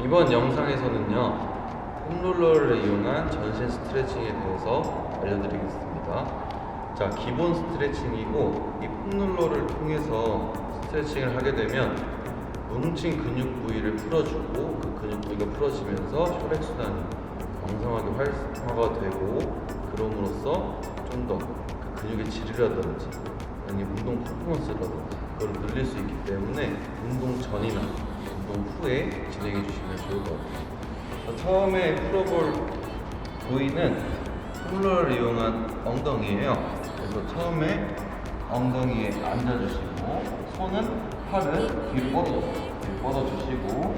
이번 영상에서는요 폼롤러를 이용한 전신 스트레칭에 대해서 알려드리겠습니다. 자 기본 스트레칭이고 이 폼롤러를 통해서 스트레칭을 하게 되면 뭉친 근육 부위를 풀어주고 그 근육 부위가 풀어지면서 혈액순환이 왕성하게 활성화가 되고 그럼으로써 좀더그 근육의 질이라든지 아니 운동 퍼포먼스라든지 그걸 늘릴 수 있기 때문에 운동 전이나 운동 후에 진행해 주시면 좋을 것 같아요. 자, 처음에 풀어볼 부위는 폴러를 이용한 엉덩이에요. 그래서 처음에 엉덩이에 앉아주시고 손은 팔은 뒤로 뻗어 뒤로 뻗어주시고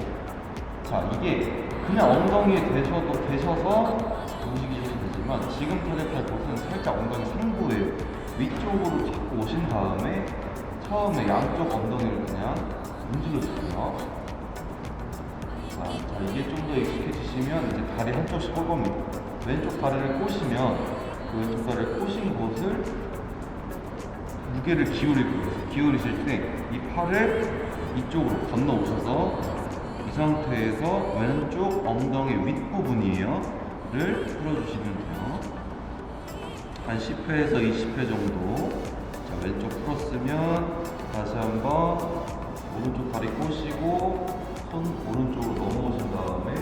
자 이게 그냥 엉덩이에 대셔도 대셔서 움직이셔도 되지만 지금 타격할 곳은 살짝 엉덩이 상부에 위쪽으로 잡고 오신 다음에 처음에 양쪽 엉덩이를 그냥 문질러주세요. 이게 좀 더 익숙해지시면 이제 다리 한쪽씩 할 겁니다. 왼쪽 다리를 꼬시면 그 왼쪽 다리를 꼬신 곳을 무게를 거예요. 기울이실 때 이 팔을 이쪽으로 건너 오셔서 이 상태에서 왼쪽 엉덩이 윗부분이에요. 를 풀어주시면 돼요. 한 10회에서 20회 정도. 자, 왼쪽 풀었으면 다시 한번 오른쪽 다리 꼬시고 손 오른쪽으로 넘어오신 다음에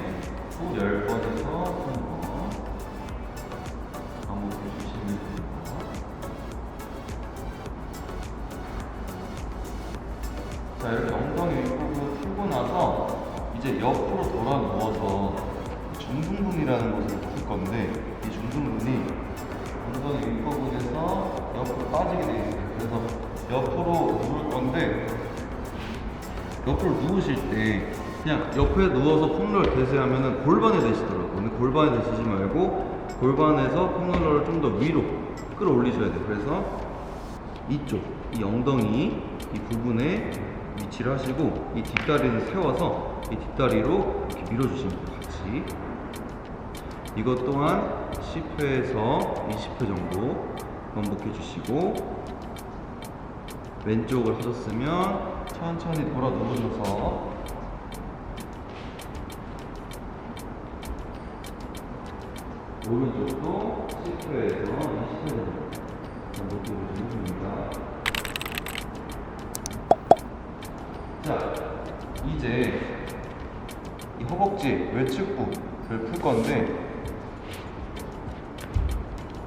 후 10번에서 3번 반복해 주시면 됩니다. 자 이렇게 엉덩이 윗부분 풀고 나서 이제 옆으로 돌아 누워서 중둔근이라는 것을 풀 건데 이 중둔근이 엉덩이 윗부분에서 옆으로 빠지게 되어 있어요. 그래서 옆으로 누울 건데 옆으로 누우실 때 그냥 옆에 누워서 폼롤 대세하면은 골반에 대시더라고요. 근데 골반에 대시지 말고 골반에서 폼롤러를 좀 더 위로 끌어올리셔야 돼요. 그래서 이쪽, 이 엉덩이 이 부분에 위치를 하시고 이 뒷다리를 세워서 이 뒷다리로 이렇게 밀어주시면 돼요. 같이. 이것 또한 10회에서 20회 정도 반복해 주시고 왼쪽을 하셨으면 천천히 돌아 누우셔서 오른쪽도 10회에서 20회 정도 주시면 됩니다. 자, 이제 이 허벅지 외측부를 풀 건데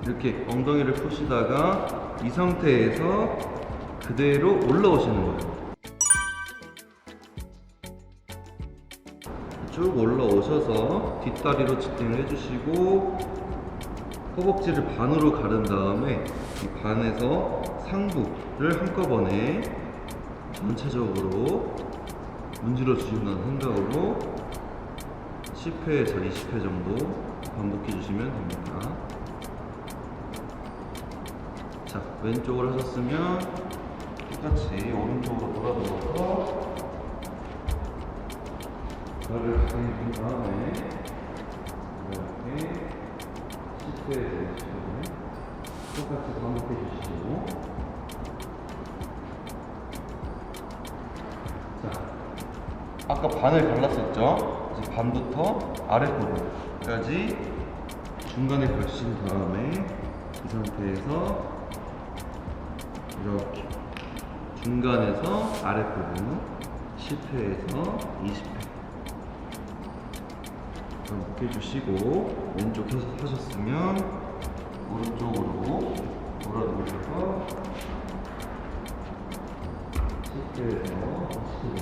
이렇게 엉덩이를 푸시다가 이 상태에서 그대로 올라오시는 거예요. 쭉 올라오셔서 뒷다리로 직진을 해주시고 허벅지를 반으로 가른 다음에 이 반에서 상부를 한꺼번에 전체적으로 문질러 주신다는 생각으로 10회에서 20회 정도 반복해 주시면 됩니다. 자, 왼쪽을 하셨으면 똑같이 오른쪽으로 돌아 누워서 발을 가까이 둔 다음에 이렇게 10회에서 20회 똑같이 반복해 주시고 자, 아까 반을 갈랐었죠? 이제 반부터 아랫부분까지 중간에 걸친 다음에 이 상태에서 이렇게 중간에서 아랫부분 10회에서 20회 반복해 주시고 왼쪽 하셨으면 오른쪽으로 돌아 누우셔서 10회에서 20회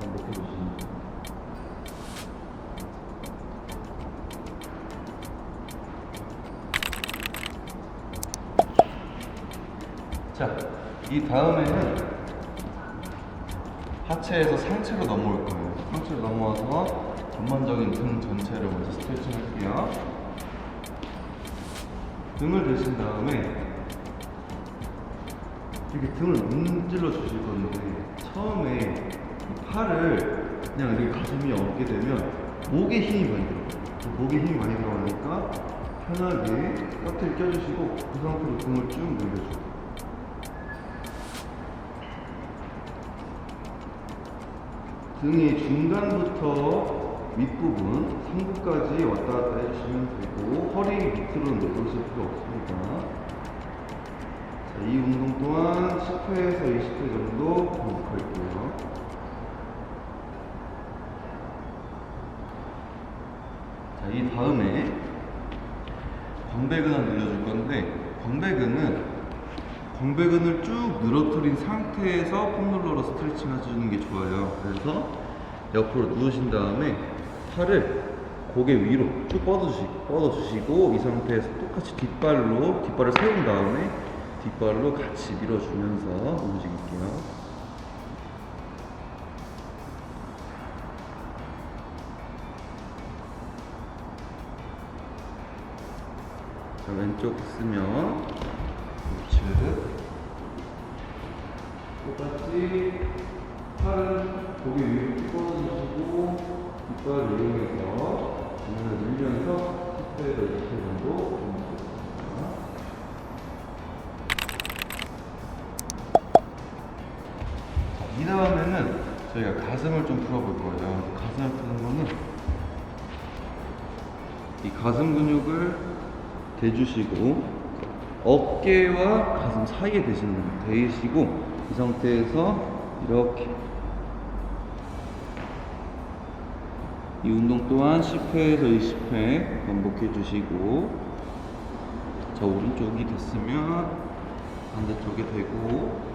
반복해 주시면 됩니다. 자, 이 다음에는 하체에서 상체로 넘어올 거예요. 상체로 넘어와서 전반적인 등 전체를 먼저 스트레칭 할게요. 등을 대신 다음에 이렇게 등을 문질러 주실 건데 처음에 이 팔을 그냥 이렇게 가슴이 얹게 되면 목에 힘이 많이 들어가요. 목에 힘이 많이 들어가니까 편하게 깍지를 껴주시고 그 상태로 등을 쭉 늘려줘요. 등의 중간부터 윗부분 상부까지 왔다 갔다 해주시면 되고 허리 밑으로 내려오실 필요 없습니다. 자, 이 운동 또한 10회에서 20회 정도 반복할게요. 자, 이 다음에 광배근 을 늘려줄 건데 광배근은 광배근을 쭉 늘어뜨린 상태에서 폼롤러로 스트레칭 해주는 게 좋아요. 그래서 옆으로 누우신 다음에 팔을 고개 위로 쭉 뻗어주시, 뻗어주시고 이 상태에서 똑같이 뒷발로 뒷발을 세운 다음에 뒷발로 같이 밀어주면서 움직일게요. 자, 왼쪽 쓰면 우측 똑같이 팔은 고개 위로 쭉 뻗어주시고 뒷발을 이용해서 등을 늘면서 10회에서 20회 정도. 이 다음에는 저희가 가슴을 좀 풀어볼 거예요. 가슴을 푸는 거는 이 가슴 근육을 대주시고 어깨와 가슴 사이에 대시는. 대시고 이 상태에서 이렇게 이 운동 또한 10회에서 20회 반복해 주시고 자 오른쪽이 됐으면 반대쪽에 되고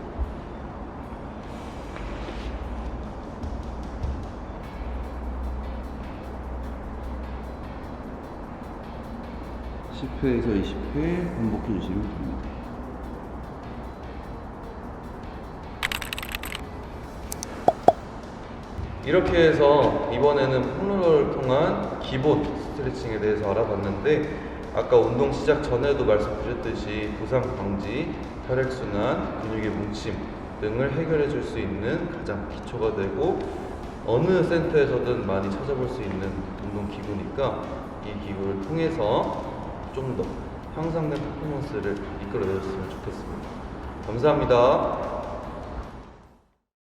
(10회에서 20회) 반복해 주시면 됩니다. 이렇게 해서 이번에는 폼롤러를 통한 기본 스트레칭에 대해서 알아봤는데 아까 운동 시작 전에도 말씀드렸듯이 부상 방지, 혈액순환, 근육의 뭉침 등을 해결해 줄 수 있는 가장 기초가 되고 어느 센터에서든 많이 찾아볼 수 있는 운동 기구니까 이 기구를 통해서 좀 더 향상된 퍼포먼스를 이끌어내셨으면 좋겠습니다. 감사합니다.